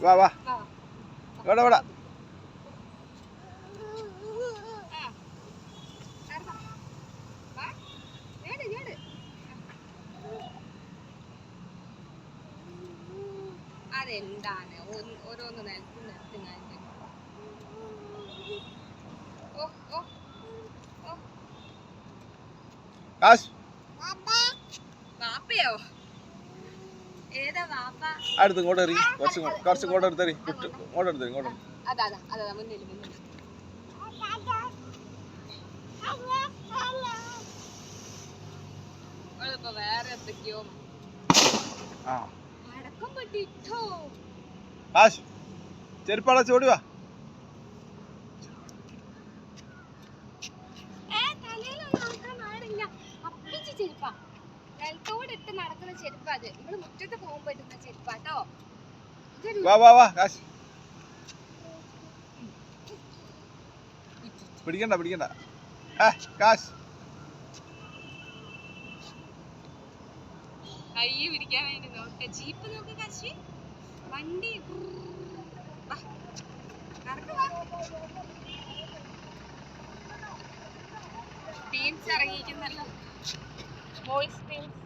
വാ വാ. എവിടെ ഇവിടെ ഇവിടെ. ഇങ്ങോട്ട്. അതെന്താണ്? ഓരോന്ന് നിലത്ത് ഞാൻ ഓ ഓ ഓ. കാശ്. വാപ്പയോ? വാപ്പ അടുത്ത് ഇങ്ങോട്ട് എറി. കുറച്ച് കുറച്ച് ഇങ്ങോട്ട് എടുത്തെറി. വിട്ട് ഇങ്ങോട്ട് എടുത്തെറി ഇങ്ങോട്ട് ചെരുപ്പാടാ ചോടി വാ. ഏ തലയിലൊന്നും നടക്കാൻ പാടില്ല. അപ്പിച്ച് ചെരുപ്പാ. നിലത്തോടെ ഇട്ട് നടക്കുന്ന ചെരുപ്പ് അത്. നമ്മൾ മുറ്റത്ത് പോകുമ്പോ ഇടുന്ന ചെരുപ്പാട്ടോ. വാ വാ വാ കാശ്. പിടിക്കണ്ട പിടിക്കണ്ട. ഏ കാശ്. കൈ പിടിക്കാൻ വേണ്ടി നോക്ക. ജീപ്പ് നോക്ക് കാശി. വണ്ടി. ടീംസ് ഇറങ്ങിയിരിക്കുന്നല്ലോ. Boys teams